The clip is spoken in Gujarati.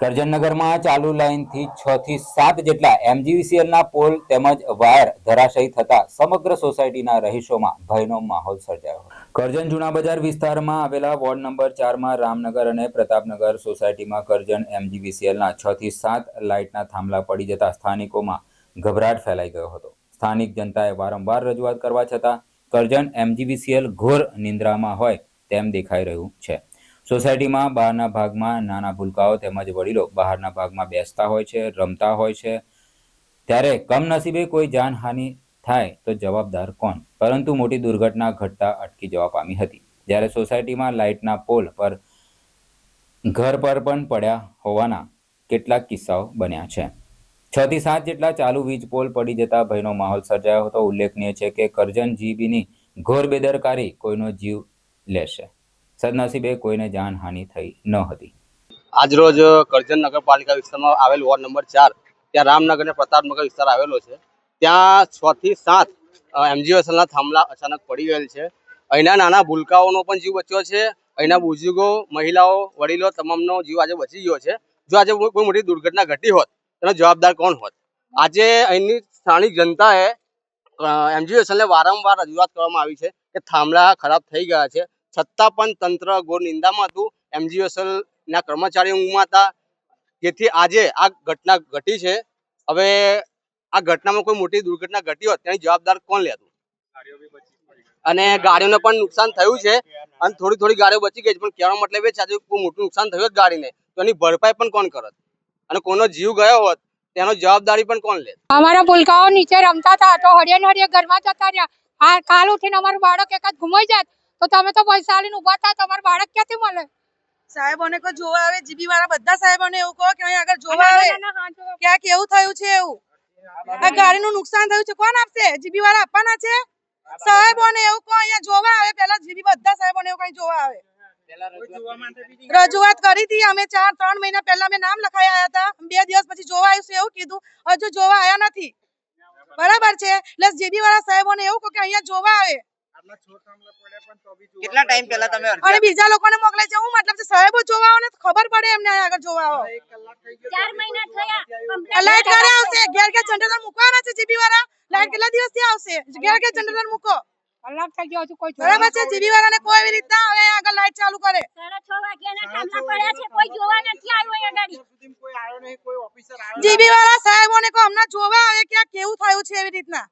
કરજનનગરમાં ચાલુ લાઇનથી છ થી સાત જેટલા એમજીવીસીએલના પોલ તેમજ વાયર ધરાશયી થતા સમગ્ર સોસાયટીના રહીશોમાં ભયનો માહોલ સર્જાયો કરજણ જૂના બજાર વિસ્તારમાં આવેલા વોર્ડ નંબર ચારમાં રામનગર અને પ્રતાપનગર સોસાયટીમાં કરજણ એમજીવીસીએલના છ થી સાત લાઇટના થાંભલા પડી જતા સ્થાનિકોમાં ગભરાટ ફેલાઈ ગયો હતો. સ્થાનિક જનતાએ વારંવાર રજૂઆત કરવા છતાં કરજણ એમજીવીસીએલ ઘોર નિંદ્રામાં હોય તેમ દેખાઈ રહ્યું છે. સોસાયટીમાં, બહારના ભાગમાં નાના ભૂલકાઓ તેમજ વડીલો બહારના ભાગમાં બેસતા હોય છે, રમતા હોય છે. ત્યારે કમનસીબે કોઈ જાનહાનિ થાય તો જવાબદાર કોણ? પરંતુ મોટી દુર્ઘટના ઘટતા અટકી જવા પામી હતી. જ્યારે સોસાયટીમાં લાઇટના પોલ પર ઘર પર પણ પડ્યા હોવાના કેટલાક કિસ્સાઓ બન્યા છે. છ થી સાત જેટલા ચાલુ વીજ પોલ પડી જતા ભયનો માહોલ સર્જાયો હતો. ઉલ્લેખનીય છે કે કરજણ જીબીની ઘોર બેદરકારી કોઈનો જીવ લેશે. સદનસીબે કોઈને જાનહાનિ થઈ ન હતી. આજરોજ કરજણ નગરપાલિકા વિસ્તારમાં આવેલ વોર્ડ નંબર ચાર, ત્યાં રામનગર અને પ્રતાપનગર વિસ્તાર આવેલો છે. ત્યાં છ થી સાત એમજીએસએલના થાંભલા અચાનક પડી ગયેલ છે. અહીંના નાના ભૂલકાઓનો પણ જીવ બચ્યો છે. અહીંના બુજુર્ગો મહિલાઓ, વડીલો તમામનો જીવ આજે બચી ગયો છે. જો આજે કોઈ મોટી દુર્ઘટના ઘટી હોત, તેનો જવાબદાર કોણ હોત? આજે અહીંની સ્થાનિક જનતાએ એમજીએસએલને વારંવાર રજૂઆત કરવામાં આવી છે કે થાંભલા ખરાબ થઈ ગયા છે. છતાં પણ તંત્ર ઘોર નિંદામાં હતું. એમજીએસએલ ના કર્મચારીઓ ઊંઘમાં હતા. જેથી આજે આ ઘટના ઘટી છે. હવે આ ઘટનામાં કોઈ મોટી દુર્ઘટના ઘટી હોત તેની જવાબદાર કોણ લેતું અને ગાડીઓને પણ નુકસાન થયું છે. અને થોડી થોડી ગાડીઓ બચી ગઈ છે પણ કહેવાનો મતલબ એ છે આજે કોઈ મોટું નુકસાન થયું હોત ગાડીને તો એની ભરપાઈ પણ કોણ કરત? અને કોનો જીવ ગયો હોત તેનો જવાબદારી પણ કોણ લે અમારા ભૂલકાઓ નીચે રમતા હતા તો હળિયા ને હળિયા ઘરમાં જતા રહ્યા. આ કાલ ઉઠીને અમારું બાળક એકાદ ઘુમાઈ જાય તો તમે તો પૈસા આલીને ઊભા થાય તમારું બાળક ક્યાંથી મળે? સાહેબોને કોઈ જોવા આવે જીબી વાળા બધા સાહેબોને એવું કહો કે અહીં આગળ જોવા આવે. ક્યાં કેવું થયું છે એવું. આ ગાડીનું નુકસાન થયું છે. કોણ આપશે? જીબી વાળા આપવાના છે? સાહેબોને એવું કહો અહીંયા જોવા આવે. પેલા જીબી બધા સાહેબોને એવું કઈ જોવા આવે. રજૂઆત કરી હતી. અમે ચાર ત્રણ મહિના પહેલા અમે નામ લખાઈ આવ્યા હતા બે દિવસ પછી જોવા આવીશું એવું કીધું. હજુ જોવા આવ્યા નથી. બરાબર છે? એટલે જીબી વાળા સાહેબોને એવું કહો કે અહીંયા જોવા આવે. કેટલા ટાઈમ પહેલા તમે અને બીજા લોકોને મોકલે છે હું મતલબ છે સાહેબો જોવા આવો ને તો ખબર પડે એમને આગળ જોવા આવો. 4 મહિના થયા લાઈટ ઘરે આવશે ઘેર કે જનરેટર મૂકવાના છે જીબી વાળા લાઈટ કેટલા દિવસથી આવશે? ઘેર કે જનરેટર મૂકો. કલાક થઈ ગયો હજુ કોઈ બરાબર છે જીબી વાળાને કોઈ એવી રીતના હવે આગળ લાઈટ ચાલુ કરે. સાડા વાગ્યાના થાંભલા પડ્યા છે કોઈ જોવા નથી આવ્યો અહીંયા ગાડી જીબી વાળા સાહેબોને કહો હમણાં જોવા આવે કે આ કેવું થયું છે એવી રીતના?